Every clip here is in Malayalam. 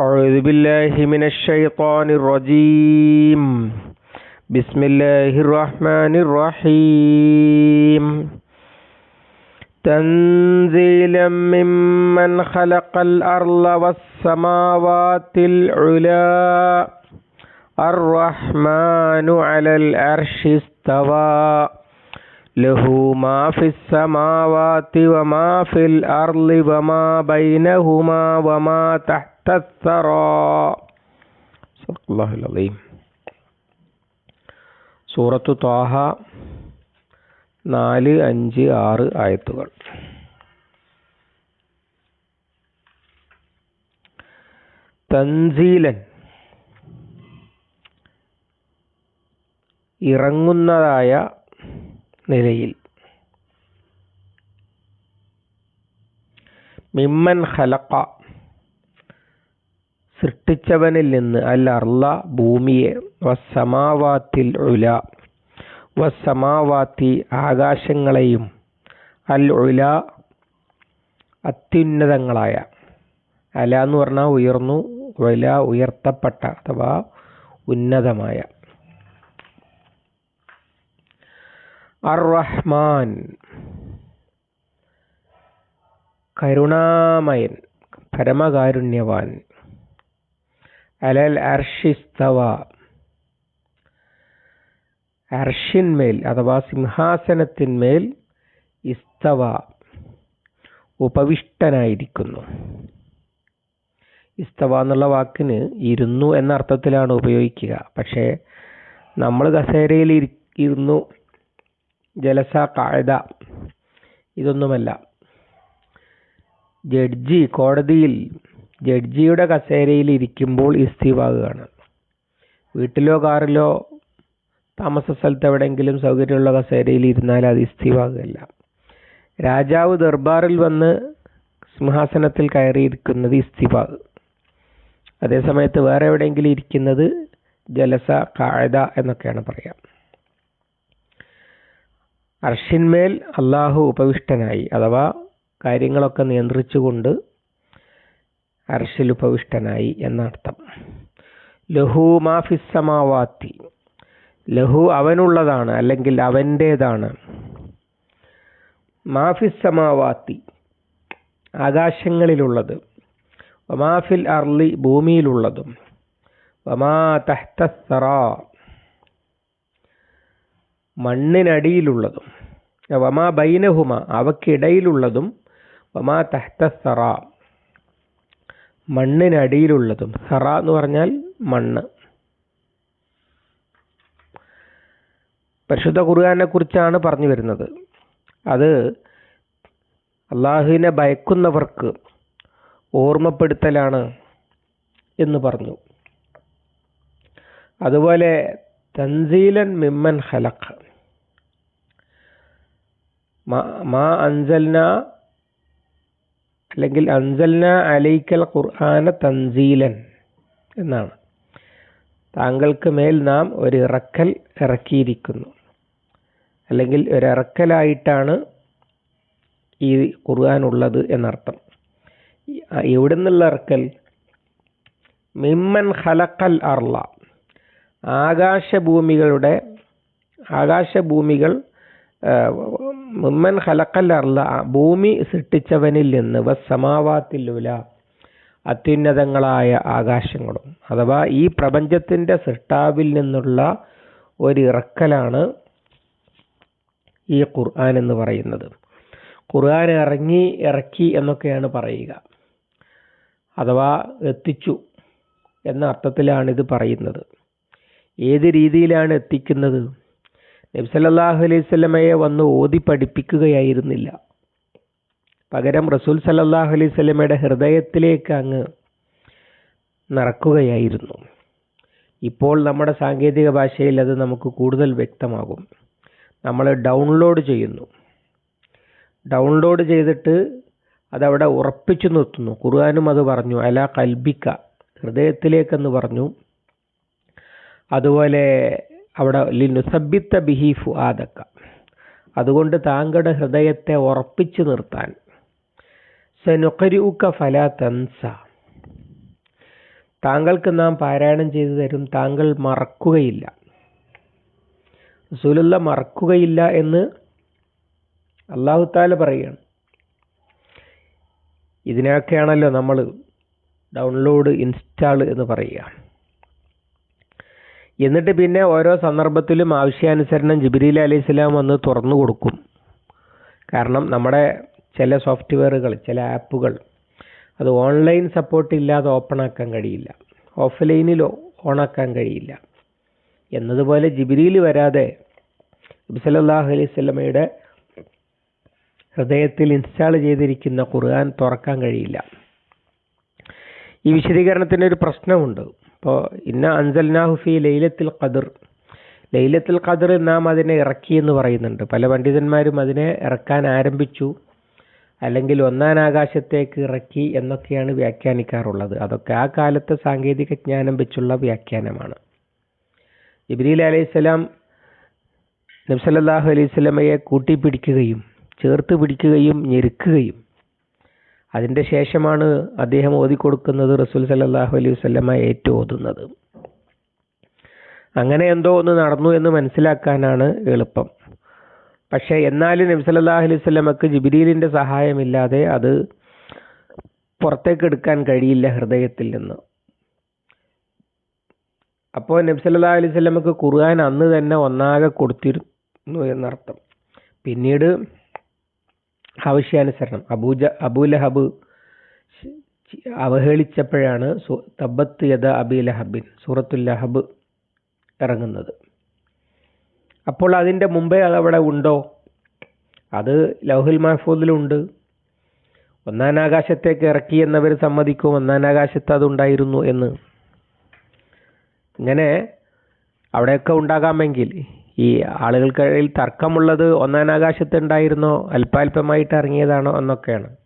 أعوذ بالله من الشيطان الرجيم. بسم الله الرحمن الرحيم. تنزيلا ممن خلق الأرض والسماوات العلا. الرحمن على العرش استوى. له ما في السماوات وما في الأرض وما بينهما وما تحت الثرى صدق الله العظيم സൂറത്തു ത്വാഹ നാല് അഞ്ച് ആറ് ആയത്തുകൾ തൻസീലൻ ഇറങ്ങുന്നതായ നിലയിൽ. മിമ്മൻ ഖലക്ക സൃഷ്ടിച്ചവനിൽ നിന്ന് അൽ അർല ഭൂമിയെ വസ്സമാവാത്തിൽ ഉല വസമാവാത്തി ആകാശങ്ങളെയും അൽ ഉല അത്യുന്നതങ്ങളായ അല എന്ന് പറഞ്ഞാൽ ഉയർന്നു ഉല ഉയർത്തപ്പെട്ട അഥവാ ഉന്നതമായ. അർ റഹ്മാൻ കരുണാമയൻ പരമകാരുണ്യവാൻ. അലൽ അർഷിസ്തവ അർഷിന്മേൽ അഥവാ സിംഹാസനത്തിന്മേൽ ഇസ്തവ ഉപവിഷ്ടനായിരിക്കുന്നു. ഇസ്തവ എന്നുള്ള വാക്കിന് ഇരുന്നു എന്ന അർത്ഥത്തിലാണ് ഉപയോഗിക്കുക. പക്ഷേ നമ്മൾ കസേരയിൽ ഇരുന്നു ജലസ കായത ഇതൊന്നുമല്ല. ജഡ്ജി കോടതിയിൽ ജഡ്ജിയുടെ കസേരയിൽ ഇരിക്കുമ്പോൾ ഇസ്തിവാകുകയാണ് വീട്ടിലോ കാറിലോ താമസ സ്ഥലത്ത് എവിടെയെങ്കിലും സൗകര്യമുള്ള കസേരയിൽ ഇരുന്നാൽ അത് ഇസ്തിവാകുകയല്ല രാജാവ് ദർബാറിൽ വന്ന് സിംഹാസനത്തിൽ കയറിയിരിക്കുന്നത് ഇസ്തിവാഗ്. അതേസമയത്ത് വേറെ എവിടെയെങ്കിലും ഇരിക്കുന്നത് ജലസ കായത എന്നൊക്കെയാണ് പറയാം. അർഷിന്മേൽ അള്ളാഹു ഉപവിഷ്ടനായി അഥവാ കാര്യങ്ങളൊക്കെ നിയന്ത്രിച്ചുകൊണ്ട് അർഷിൽ ഉപവിഷ്ടനായി എന്നർത്ഥം. ലഹു മാഫിസമാവാത്തി ലഹു അവനുള്ളതാണ് അല്ലെങ്കിൽ അവന്റേതാണ്. മാഫിസമാവാത്തി ആകാശങ്ങളിലുള്ളത്. ഒമാഫിൽ അർലി ഭൂമിയിലുള്ളതും. ഒമാ തഹ്തറ മണ്ണിനടിയിലുള്ളതും വമാ ബൈനഹുമ അവക്കിടയിലുള്ളതും വമാ തഹ്ത സറ മണ്ണിനടിയിലുള്ളതും. സറ എന്ന് പറഞ്ഞാൽ മണ്ണ്. പരിശുദ്ധ ഖുർആാനെ കുറിച്ചാണ് പറഞ്ഞു വരുന്നത്. അത് അള്ളാഹുവിനെ ഭയക്കുന്നവർക്ക് ഓർമ്മപ്പെടുത്തലാണ് എന്ന് പറഞ്ഞു. അതുപോലെ തൻസീലൻ മിമ്മൻ ഹലഖ് മാ അൻസൽന അല്ലെങ്കിൽ അൻസൽന അലൈക്കൽ ഖുർആന തൻസീലൻ എന്നാണ്. താങ്കൾക്ക് മേൽ നാം ഒരു ഇറക്കൽ ഇറക്കിയിരിക്കുന്നു. അല്ലെങ്കിൽ ഒരു ഇറക്കലായിട്ടാണ് ഈ ഖുർആൻ ഉള്ളത് എന്നർത്ഥം. എവിടെ നിന്നുള്ള ഇറക്കൽ? മിമ്മൻ ഹലക്കൽ അർള. ആകാശഭൂമികളുടെ ആകാശഭൂമികൾ മുമ്മൻ ഖലക്കൽ അർല ഭൂമി സൃഷ്ടിച്ചവനിൽ നിന്ന് വസമാവാത്തിലുല അത്യുന്നതങ്ങളായ ആകാശങ്ങളും അഥവാ ഈ പ്രപഞ്ചത്തിന്റെ സൃഷ്ടാവിൽ നിന്നുള്ള ഒരു ഇറക്കലാണ് ഈ ഖുർആൻ എന്ന് പറയുന്നത്. ഖുർആൻ ഇറങ്ങി ഇറക്കി എന്നൊക്കെയാണ് പറയുക. അഥവാ എത്തിച്ചു എന്ന അർത്ഥത്തിലാണ് ഇത് പറയുന്നത്. ഏത് രീതിയിലാണ് എത്തിക്കുന്നത്? നബ്സല്ലാഹു അലൈഹി സ്വലമയെ വന്ന് ഓതി പഠിപ്പിക്കുകയായിരുന്നില്ല. പകരം റസൂൽ സല്ലാഹു അലൈഹി സ്വലമയുടെ ഹൃദയത്തിലേക്ക് അങ്ങ് നടക്കുകയായിരുന്നു. ഇപ്പോൾ നമ്മുടെ സാങ്കേതിക ഭാഷയിൽ അത് നമുക്ക് കൂടുതൽ വ്യക്തമാകും. നമ്മൾ ഡൗൺലോഡ് ചെയ്യുന്നു. ഡൗൺലോഡ് ചെയ്തിട്ട് അതവിടെ ഉറപ്പിച്ചു നിർത്തുന്നു. ഖുർആാനും അത് പറഞ്ഞു അല കൽബിക്ക ഹൃദയത്തിലേക്കെന്ന് പറഞ്ഞു. അതുപോലെ അവിടെ ലിനുസബിത്ത ബിഹീഫു ആദക്ക അതുകൊണ്ട് താങ്കളുടെ ഹൃദയത്തെ ഉറപ്പിച്ചു നിർത്താൻ. സെനുക്കരുക്ക ഫല തൻസ. താങ്കൾക്ക് നാം പാരായണം ചെയ്തു തരും താങ്കൾ മറക്കുകയില്ല. റസൂലുള്ള മറക്കുകയില്ല എന്ന് അള്ളാഹു താല പറയുകയാണ് ഇതിനൊക്കെയാണല്ലോ നമ്മൾ ഡൗൺലോഡ് ഇൻസ്റ്റാൾ എന്ന് പറയുക. എന്നിട്ട് പിന്നെ ഓരോ സന്ദർഭത്തിലും ആവശ്യാനുസരണം ജിബിരിൽ അലൈഹി സ്വലാം വന്ന് തുറന്നു കൊടുക്കും. കാരണം നമ്മുടെ ചില സോഫ്റ്റ്വെയറുകൾ ചില ആപ്പുകൾ അത് ഓൺലൈൻ സപ്പോർട്ട് ഇല്ലാതെ ഓപ്പൺ ആക്കാൻ കഴിയില്ല. ഓഫ്ലൈനിൽ ഓണാക്കാൻ കഴിയില്ല. എന്നതുപോലെ ജിബിരിയിൽ വരാതെ നബിസല്ലാഹു അലൈഹി സ്വലമയുടെ ഹൃദയത്തിൽ ഇൻസ്റ്റാൾ ചെയ്തിരിക്കുന്ന ഖുർആൻ തുറക്കാൻ കഴിയില്ല. ഈ വിശദീകരണത്തിന്റെ ഒരു പ്രശ്നമുണ്ട്. ഇപ്പോൾ ഇന്ന അൻസൽനാഹു ഫി ലൈലത്തിൽ ഖദർ. ലൈലത്തിൽ ഖദർ നാം അതിനെ ഇറക്കി എന്ന് പറയുന്നുണ്ട്. പല പണ്ഡിതന്മാരും അതിനെ ഇറക്കാൻ ആരംഭിച്ചു. അല്ലെങ്കിൽ ഒന്നാം ആകാശത്തേക്ക് ഇറക്കി എന്നൊക്കെയാണ് വ്യാഖ്യാനിക്കാറുള്ളത്. അതൊക്കെ ആ കാലത്തെ സാങ്കേതിക ജ്ഞാനം വെച്ചുള്ള വ്യാഖ്യാനമാണ്. ഇബ്രീൽ അലൈഹിസ്സലാം നബ്സല്ലാഹു അലൈഹി സ്വലമയെ കൂട്ടിപ്പിടിക്കുകയും ചേർത്ത് പിടിക്കുകയും ഞെരുക്കുകയും അതിന്റെ ശേഷമാണ് അദ്ദേഹം ഓതിക്കൊടുക്കുന്നത് റസൂൽ സല്ലാഹു അലൈഹി വസ്ലമ ഏറ്റു ഓതുന്നത്. അങ്ങനെ എന്തോ ഒന്ന് നടന്നു എന്ന് മനസ്സിലാക്കാനാണ് എളുപ്പം. പക്ഷേ എന്നാലും നബി സല്ലല്ലാഹു അലൈഹി വസല്ലമക്ക് ജിബ്രീലിന്റെ സഹായമില്ലാതെ അത് പുറത്തേക്ക് എടുക്കാൻ കഴിയില്ല ഹൃദയത്തിൽ നിന്ന്. അപ്പോൾ നബി സല്ലാ അലൈഹി വസല്ലമക്ക് ഖുർആൻ അന്ന് തന്നെ ഒന്നാകെ കൊടുത്തിരുന്നു എന്നർത്ഥം. പിന്നീട് ആവശ്യാനുസരണം. അബൂജ അബൂലഹബ് അവഹേളിച്ചപ്പോഴാണ് തബത്ത് യഥ അബി ലഹബിൻ സൂറത്തുൽ ലഹബ് ഇറങ്ങുന്നത്. അപ്പോൾ അതിന്റെ മുമ്പേ അതവിടെ ഉണ്ടോ? അത് ലൗഹുൽ മഹഫൂദിലുണ്ട്. ഒന്നാം ആകാശത്തേക്ക് ഇറക്കി എന്നവർ സമ്മതിക്കും ഒന്നാം ആകാശത്ത് അതുണ്ടായിരുന്നു എന്ന്. ഇങ്ങനെ അവിടെയൊക്കെ ഉണ്ടാകാമെങ്കിൽ ഈ ആളുകൾക്കിടയിൽ തർക്കമുള്ളത് ഒന്നാം ഉണ്ടായിരുന്നോ അല്പാൽപമായിട്ട് ഇറങ്ങിയതാണോ എന്നൊക്കെയാണ്.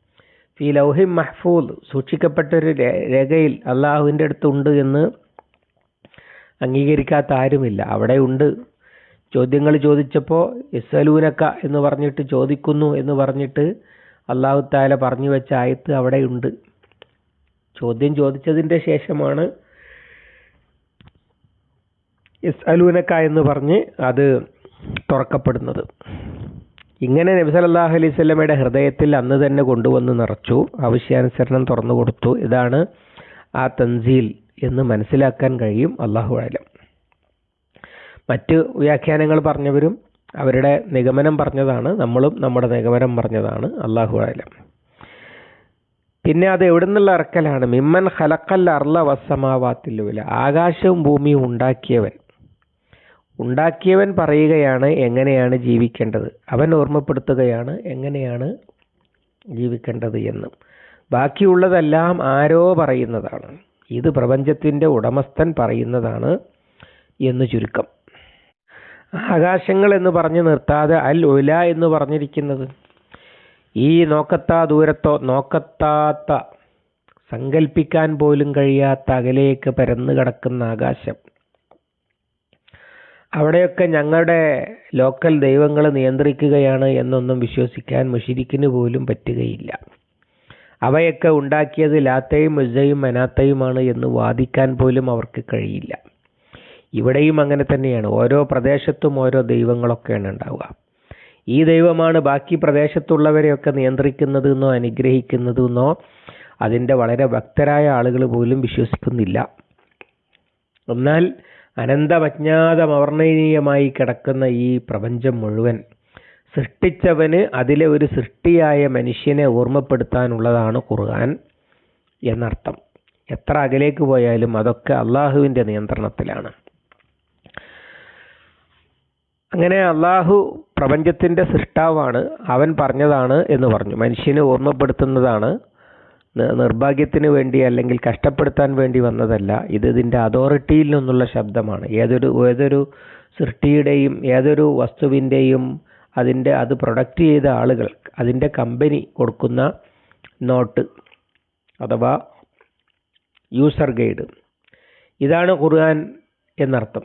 ഈ ലൗഹി മഹ്ഫൂദ് സൂക്ഷിക്കപ്പെട്ടൊരു രേഖയിൽ അള്ളാഹുവിന്റെ അടുത്തുണ്ട് എന്ന് അംഗീകരിക്കാത്ത ആരുമില്ല. അവിടെ ഉണ്ട്. ചോദ്യങ്ങൾ ചോദിച്ചപ്പോൾ ഇസ്സലൂനക്ക എന്ന് പറഞ്ഞിട്ട് ചോദിക്കുന്നു എന്ന് പറഞ്ഞിട്ട് അള്ളാഹു താല പറഞ്ഞു വെച്ച ആയത്ത് അവിടെയുണ്ട് ചോദ്യം ചോദിച്ചതിന്റെ ശേഷമാണ് ഇസ്അലൂനക്ക എന്ന് പറഞ്ഞ് അത് തുറക്കപ്പെടുന്നത്. ഇങ്ങനെ നബി സല്ലല്ലാഹു അലൈഹി സ്വലമയുടെ ഹൃദയത്തിൽ അന്ന് തന്നെ കൊണ്ടുവന്ന് നിറച്ചു. ആവശ്യാനുസരണം തുറന്നു കൊടുത്തു. ഇതാണ് ആ തൻസീൽ എന്ന് മനസ്സിലാക്കാൻ കഴിയും. അള്ളാഹു ആലം മറ്റ് വ്യാഖ്യാനങ്ങൾ പറഞ്ഞവരും അവരുടെ നിഗമനം പറഞ്ഞതാണ്. നമ്മളും നമ്മുടെ നിഗമനം പറഞ്ഞതാണ്. അള്ളാഹു ആലം പിന്നെ അത് എവിടെ നിന്നുള്ള ഇറക്കലാണ് മിമ്മൻ ഹലക്കൽ അർല വസ്സമാവാത്തില്ല ആകാശവും ഭൂമിയും ഉണ്ടാക്കിയവൻ. ഉണ്ടാക്കിയവൻ പറയുകയാണ് എങ്ങനെയാണ് ജീവിക്കേണ്ടത്. അവൻ ഓർമ്മപ്പെടുത്തുകയാണ് എങ്ങനെയാണ് ജീവിക്കേണ്ടത് എന്നും. ബാക്കിയുള്ളതെല്ലാം ആരോ പറയുന്നതാണ്. ഇത് പ്രപഞ്ചത്തിന്റെ ഉടമസ്ഥൻ പറയുന്നതാണ് എന്ന് ചുരുക്കം. ആകാശങ്ങൾ എന്ന് പറഞ്ഞു നിർത്താതെ അൽ ഉല എന്ന് പറഞ്ഞിരിക്കുന്നത്. ഈ നോക്കത്താ ദൂരത്തോ നോക്കത്താത്ത സങ്കല്പിക്കാൻ പോലും കഴിയാത്ത അകലേക്ക് പരന്നു കിടക്കുന്ന ആകാശം. അവിടെയൊക്കെ ഞങ്ങളുടെ ലോക്കൽ ദൈവങ്ങൾ നിയന്ത്രിക്കുകയാണ് എന്നൊന്നും വിശ്വസിക്കാൻ മുഷിരിക്കിന് പോലും പറ്റുകയില്ല. അവയൊക്കെ ഉണ്ടാക്കിയത് ലാത്തയും മുസയും മനാത്തയുമാണ് എന്ന് വാദിക്കാൻ പോലും അവർക്ക് കഴിയില്ല. ഇവിടെയും അങ്ങനെ തന്നെയാണ്. ഓരോ പ്രദേശത്തും ഓരോ ദൈവങ്ങളൊക്കെയാണ് ഉണ്ടാവുക. ഈ ദൈവമാണ് ബാക്കി പ്രദേശത്തുള്ളവരെയൊക്കെ നിയന്ത്രിക്കുന്നതെന്നോ അനുഗ്രഹിക്കുന്നതെന്നോ അതിന്റെ വളരെ ഭക്തരായ ആളുകൾ പോലും വിശ്വസിക്കുന്നില്ല. എന്നാൽ അനന്തമജ്ഞാതം അവർണനീയമായി കിടക്കുന്ന ഈ പ്രപഞ്ചം മുഴുവൻ സൃഷ്ടിച്ചവന് അതിലെ ഒരു സൃഷ്ടിയായ മനുഷ്യനെ ഓർമ്മപ്പെടുത്താനുള്ളതാണ് ഖുർആൻ എന്നർത്ഥം. എത്ര അകലേക്ക് പോയാലും അതൊക്കെ അള്ളാഹുവിന്റെ നിയന്ത്രണത്തിലാണ്. അങ്ങനെ അള്ളാഹു പ്രപഞ്ചത്തിന്റെ സൃഷ്ടാവാണ് അവൻ പറഞ്ഞതാണ് എന്ന് പറഞ്ഞു. മനുഷ്യനെ ഓർമ്മപ്പെടുത്തുന്നതാണ് നിർഭാഗ്യത്തിന് വേണ്ടി അല്ലെങ്കിൽ കഷ്ടപ്പെടുത്താൻ വേണ്ടി വന്നതല്ല. ഇത് ഇതിന്റെ അതോറിറ്റിയിൽ നിന്നുള്ള ശബ്ദമാണ്. ഏതൊരു ഏതൊരു സൃഷ്ടിയുടെയും ഏതൊരു വസ്തുവിന്റെയും അതിന്റെ അത് പ്രൊഡക്റ്റ് ചെയ്ത ആളുകൾ അതിന്റെ കമ്പനി കൊടുക്കുന്ന നോട്ട് അഥവാ യൂസർ ഗൈഡ് ഇതാണ് ഖുർആൻ എന്നർത്ഥം.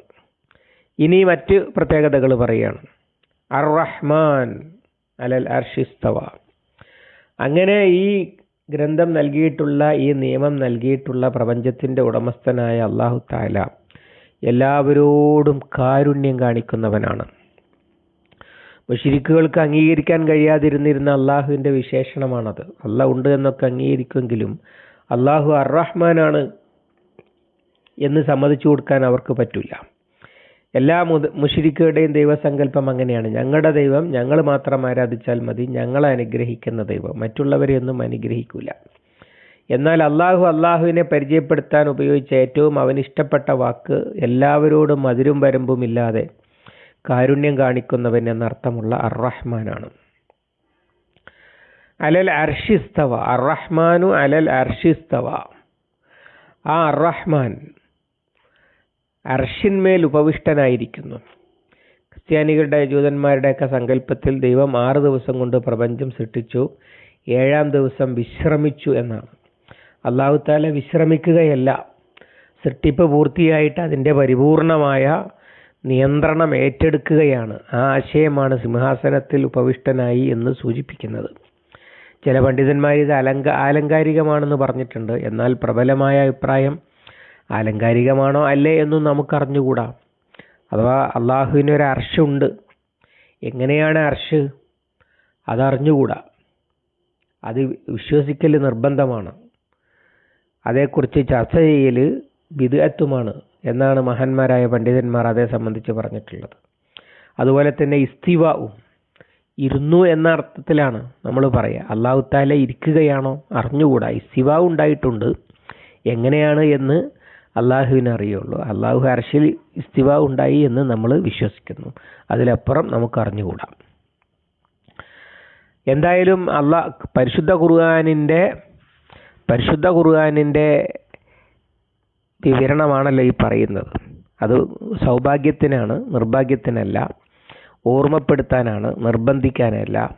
ഇനി മറ്റ് പ്രത്യേകതകൾ പറയുകയാണ്. അർ റഹ്മാൻ അലൽ അർഷിസ്തവ അങ്ങനെ ഈ ഗ്രന്ഥം നൽകിയിട്ടുള്ള ഈ നിയമം നൽകിയിട്ടുള്ള പ്രപഞ്ചത്തിന്റെ ഉടമസ്ഥനായ അള്ളാഹു താല എല്ലാവരോടും കാരുണ്യം കാണിക്കുന്നവനാണ്. മുഷിരിക്കുകൾക്ക് അംഗീകരിക്കാൻ കഴിയാതിരുന്നിരുന്ന അള്ളാഹുവിന്റെ വിശേഷണമാണത്. അള്ളാഹ് ഉണ്ട് എന്നൊക്കെ അംഗീകരിക്കുമെങ്കിലും അള്ളാഹു അറഹ്മാനാണ് എന്ന് സമ്മതിച്ചു കൊടുക്കാൻ അവർക്ക് പറ്റില്ല. എല്ലാ മുത് മുഷിരിക്കുകളുടെയും ദൈവസങ്കല്പം അങ്ങനെയാണ്. ഞങ്ങളുടെ ദൈവം ഞങ്ങൾ മാത്രം ആരാധിച്ചാൽ മതി. ഞങ്ങളെ അനുഗ്രഹിക്കുന്ന ദൈവം. മറ്റുള്ളവരെ ഒന്നും അനുഗ്രഹിക്കില്ല എന്നാൽ അള്ളാഹു അള്ളാഹുവിനെ പരിചയപ്പെടുത്താൻ ഉപയോഗിച്ച ഏറ്റവും അവനിഷ്ടപ്പെട്ട വാക്ക് എല്ലാവരോടും മധുരും വരമ്പുമില്ലാതെ കാരുണ്യം കാണിക്കുന്നവൻ എന്നർത്ഥമുള്ള അർറഹ്മാനാണ്. അലൽ അർഷിസ്തവ. അർറഹ്മാനു അലൽ അർഷിസ്തവ. ആ അർറഹ്മാൻ അർഷിന്മേൽ ഉപവിഷ്ടനായിരിക്കുന്നു ക്രിസ്ത്യാനികളുടെ ജൂതന്മാരുടെയൊക്കെ സങ്കല്പത്തിൽ ദൈവം ആറ് ദിവസം കൊണ്ട് പ്രപഞ്ചം സൃഷ്ടിച്ചു ഏഴാം ദിവസം വിശ്രമിച്ചു എന്നാണ്. അള്ളാഹു താല വിശ്രമിക്കുകയല്ല സൃഷ്ടിപ്പ് പൂർത്തിയായിട്ട് അതിന്റെ പരിപൂർണമായ നിയന്ത്രണം ഏറ്റെടുക്കുകയാണ്. ആ ആശയമാണ് സിംഹാസനത്തിൽ ഉപവിഷ്ടനായി എന്ന് സൂചിപ്പിക്കുന്നത്. ചില പണ്ഡിതന്മാർ ഇത് അലങ്ക ആലങ്കാരികമാണെന്ന് പറഞ്ഞിട്ടുണ്ട്. എന്നാൽ പ്രബലമായ അഭിപ്രായം ആലങ്കാരികമാണോ അല്ലേ എന്നും നമുക്കറിഞ്ഞുകൂടാ. അഥവാ അള്ളാഹുവിന് ഒരു അർഷുണ്ട് എങ്ങനെയാണ് അർഷ് അതറിഞ്ഞുകൂടാ. അത് വിശ്വസിക്കൽ നിർബന്ധമാണ്. അതേക്കുറിച്ച് ചർച്ച ചെയ്യൽ വിദഗ്ധത്തുമാണ് എന്നാണ് മഹാന്മാരായ പണ്ഡിതന്മാർ അതേ സംബന്ധിച്ച് പറഞ്ഞിട്ടുള്ളത്. അതുപോലെ തന്നെ ഇസ്തിവാവും ഇരുന്നു എന്ന അർത്ഥത്തിലാണ് നമ്മൾ പറയുക അള്ളാഹു താല ഇരിക്കുകയാണോ? അറിഞ്ഞുകൂടാ. ഇസ്തിവാവ് ഉണ്ടായിട്ടുണ്ട്. എങ്ങനെയാണ് എന്ന് അള്ളാഹുവിനെ അറിയുള്ളൂ. അള്ളാഹു അർഷിൽ ഇസ്തിവ ഉണ്ടായി എന്ന് നമ്മൾ വിശ്വസിക്കുന്നു. അതിലപ്പുറം നമുക്ക് അറിഞ്ഞുകൂടാ. എന്തായാലും അള്ളാ പരിശുദ്ധ ഖുർആാനിന്റെ പരിശുദ്ധ ഖുർആാനിന്റെ വിവരണമാണല്ലോ ഈ പറയുന്നത്. അത് സൗഭാഗ്യത്തിനാണ് നിർഭാഗ്യത്തിനല്ല ഓർമ്മപ്പെടുത്താനാണ് നിർബന്ധിക്കാനല്ല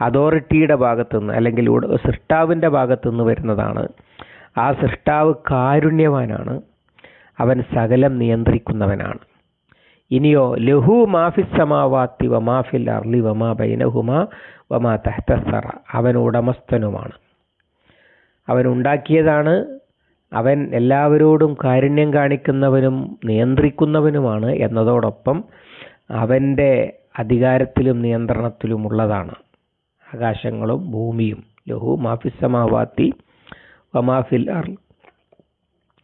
അതോറിറ്റിയുടെ ഭാഗത്തുനിന്ന് അല്ലെങ്കിൽ സൃഷ്ടാവിന്റെ ഭാഗത്തുനിന്ന് വരുന്നതാണ്. ആ സൃഷ്ടാവ് കാരുണ്യവാനാണ്. അവൻ സകലം നിയന്ത്രിക്കുന്നവനാണ്. ഇനിയോ ലഹു മാഫിസ് സമാവാത്തി വമാഫിൽ അർലി വമാ ബൈനഹുമാ വമാ തഹ്തസറ അവൻ ഉടമസ്ഥനുമാണ്. അവൻ ഉണ്ടാക്കിയതാണ്. അവൻ എല്ലാവരോടും കാരുണ്യം കാണിക്കുന്നവനും നിയന്ത്രിക്കുന്നവനുമാണ് എന്നതോടൊപ്പം അവന്റെ അധികാരത്തിലും നിയന്ത്രണത്തിലുമുള്ളതാണ് ആകാശങ്ങളും ഭൂമിയും. ലഹു മാഫിസമാവാത്തി വമാഫിൽ അർ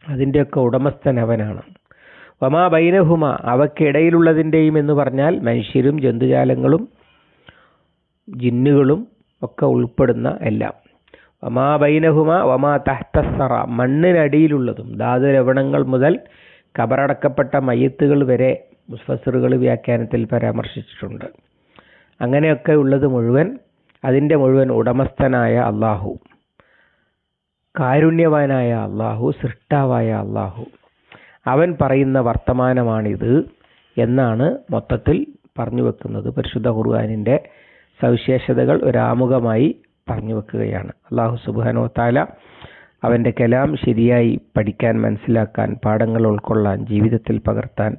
അതിന്റെയൊക്കെ ഉടമസ്ഥൻ അവനാണ്. വമാ ബൈനഹുമ അവക്കിടയിലുള്ളതിന്റെയും എന്ന് പറഞ്ഞാൽ മനുഷ്യരും ജന്തുജാലങ്ങളും ജിന്നുകളും ഒക്കെ ഉൾപ്പെടുന്ന എല്ലാം. വമാ ബൈനഹുമ വമാ തഹ്തസറ മണ്ണിനടിയിലുള്ളതും ധാതുലവണങ്ങൾ മുതൽ കബറടക്കപ്പെട്ട മയ്യത്തുകൾ വരെ മുസ്ഫസറുകൾ വ്യാഖ്യാനത്തിൽ പരാമർശിച്ചിട്ടുണ്ട്. അങ്ങനെയൊക്കെ ഉള്ളത് മുഴുവൻ അതിന്റെ മുഴുവൻ ഉടമസ്ഥനായ അള്ളാഹു. കാരുണ്യവാനായ അള്ളാഹു സൃഷ്ടാവായ അള്ളാഹു. അവൻ പറയുന്ന വർത്തമാനമാണിത് എന്നാണ് മൊത്തത്തിൽ പറഞ്ഞു വെക്കുന്നത്. പരിശുദ്ധ ഖുർആാനിന്റെ സവിശേഷതകൾ ഒരാമുഖമായി പറഞ്ഞു വെക്കുകയാണ്. അള്ളാഹു സുബാനോ താല അവന്റെ കലാം ശരിയായി പഠിക്കാൻ മനസ്സിലാക്കാൻ പാഠങ്ങൾ ഉൾക്കൊള്ളാൻ ജീവിതത്തിൽ പകർത്താൻ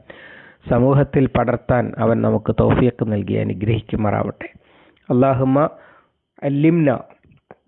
സമൂഹത്തിൽ പടർത്താൻ അവൻ നമുക്ക് തോഫിയൊക്കെ നൽകി അനുഗ്രഹിക്കുമാറാവട്ടെ. അള്ളാഹുമ്മ അല്ലിംന